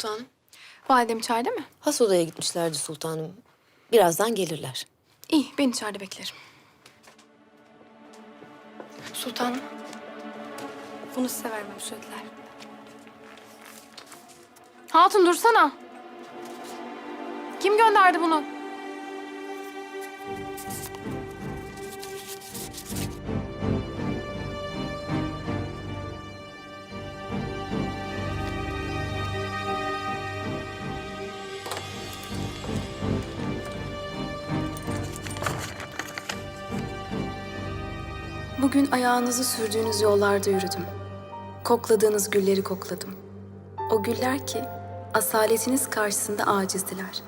sultanım. Validem içeride mi? Has odaya gitmişlerdi sultanım. Birazdan gelirler. İyi, ben içeride beklerim. Sultanım. Bunu size vermemi söylediler. Hatun dursana. Kim gönderdi bunu? Bugün ayağınızı sürdüğünüz yollarda yürüdüm. Kokladığınız gülleri kokladım. O güller ki asaletiniz karşısında acizdiler.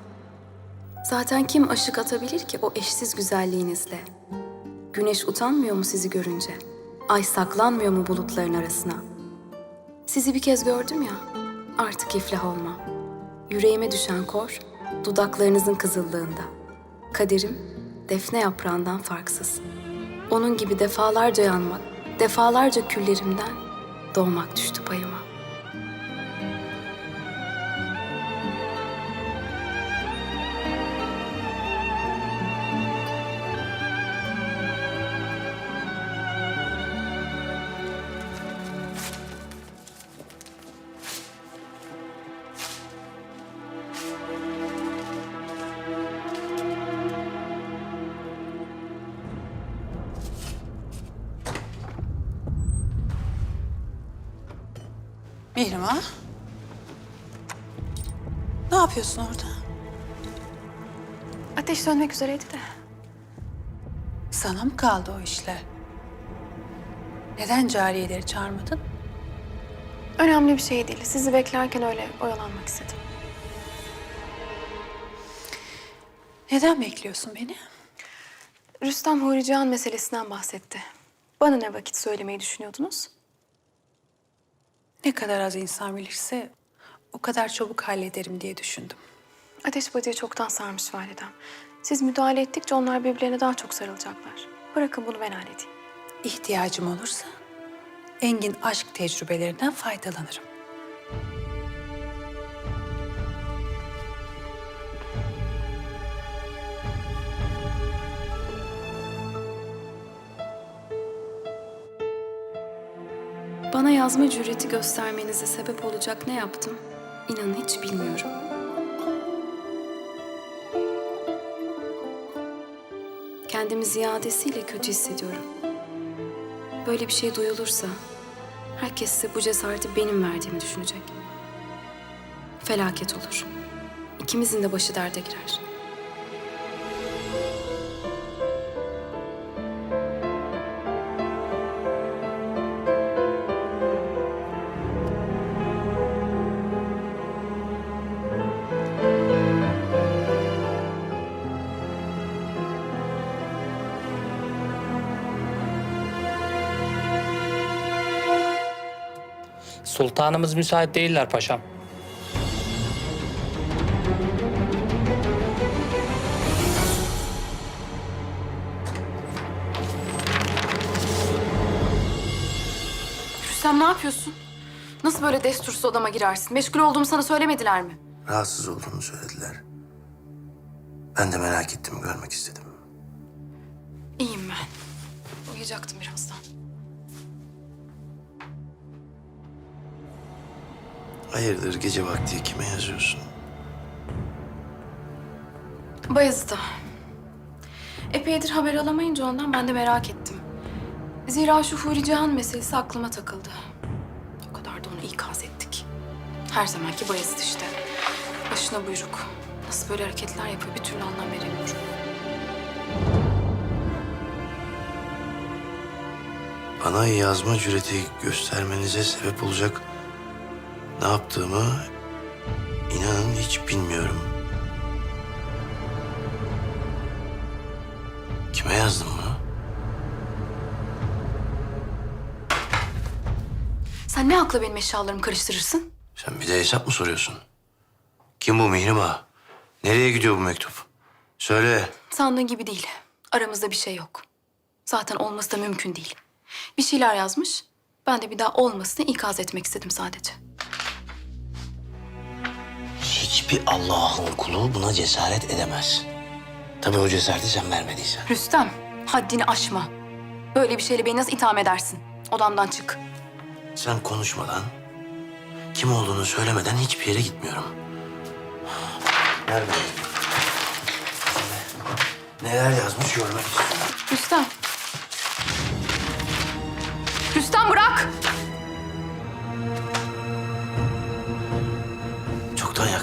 Zaten kim aşık atabilir ki o eşsiz güzelliğinizle? Güneş utanmıyor mu sizi görünce? Ay saklanmıyor mu bulutların arasına? Sizi bir kez gördüm ya, artık iflah olma. Yüreğime düşen kor, dudaklarınızın kızıllığında. Kaderim, defne yaprağından farksız. Onun gibi defalarca yanmak, defalarca küllerimden doğmak düştü payıma. Mihrimah. Ne yapıyorsun orada? Ateş sönmek üzereydi de. Sana mı kaldı o işler? Neden cariyeleri çağırmadın? Önemli bir şey değil. Sizi beklerken öyle oyalanmak istedim. Neden bekliyorsun beni? Rüstem Huri Cihan meselesinden bahsetti. Bana ne vakit söylemeyi düşünüyordunuz? Ne kadar az insan bilirse o kadar çabuk hallederim diye düşündüm. Ateş bacayı çoktan sarmış validem. Siz müdahale ettikçe onlar birbirlerine daha çok sarılacaklar. Bırakın bunu ben halledeyim. İhtiyacım olursa engin aşk tecrübelerinden faydalanırım. Bana yazma cüreti göstermenize sebep olacak ne yaptım? İnanın hiç bilmiyorum. Kendimi ziyadesiyle kötü hissediyorum. Böyle bir şey duyulursa herkes size bu cesareti benim verdiğimi düşünecek. Felaket olur. İkimizin de başı derde girer. Sultanımız müsait değiller paşam. Rüstem ne yapıyorsun? Nasıl böyle destursuz odama girersin? Meşgul olduğumu sana söylemediler mi? Rahatsız olduğunu söylediler. Ben de merak ettim, görmek istedim. İyiyim ben. Uyuyacaktım birazdan. Hayırdır gece vakti kime yazıyorsun? Bayezid'e. Epeydir haber alamayınca ondan ben de merak ettim. Zira şu Huri Cihan meselesi aklıma takıldı. O kadar da onu ikaz ettik. Her zamanki Bayezid işte. Başına buyruk. Nasıl böyle hareketler yapıyor bir türlü anlam veremiyorum. Bana yazma cüreti göstermenize sebep olacak ne yaptığımı inanın hiç bilmiyorum. Kime yazdım bunu? Sen ne akla benim eşyalarımı karıştırırsın? Sen bir de hesap mı soruyorsun? Kim bu Mihrim Ağa? Nereye gidiyor bu mektup? Söyle. Sandığın gibi değil. Aramızda bir şey yok. Zaten olması da mümkün değil. Bir şeyler yazmış. Ben de bir daha olmasını ikaz etmek istedim sadece. Hiçbir Allah'ın kulu buna cesaret edemez. Tabii o cesareti sen vermediysen. Rüstem, haddini aşma. Böyle bir şeyle beni nasıl itham edersin? Odamdan çık. Sen konuşmadan, kim olduğunu söylemeden hiçbir yere gitmiyorum. Nerede? Neler yazmış görmek istiyorum. Rüstem. Rüstem bırak!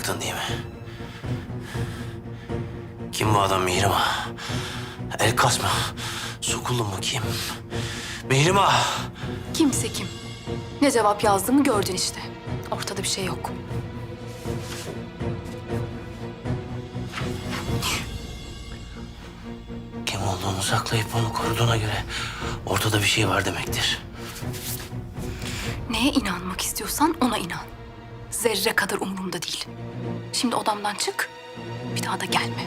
Yaktın değil mi? Kim bu adam Mihrimah? El kasma. Sokullu mu kim? Mihrimah! Kimse kim? Ne cevap yazdığımı gördün işte. Ortada bir şey yok. Kim olduğunu saklayıp onu koruduğuna göre ortada bir şey var demektir. Neye inanmak istiyorsan ona inan. Zerre kadar umurumda değil. Şimdi odamdan çık, bir daha da gelme.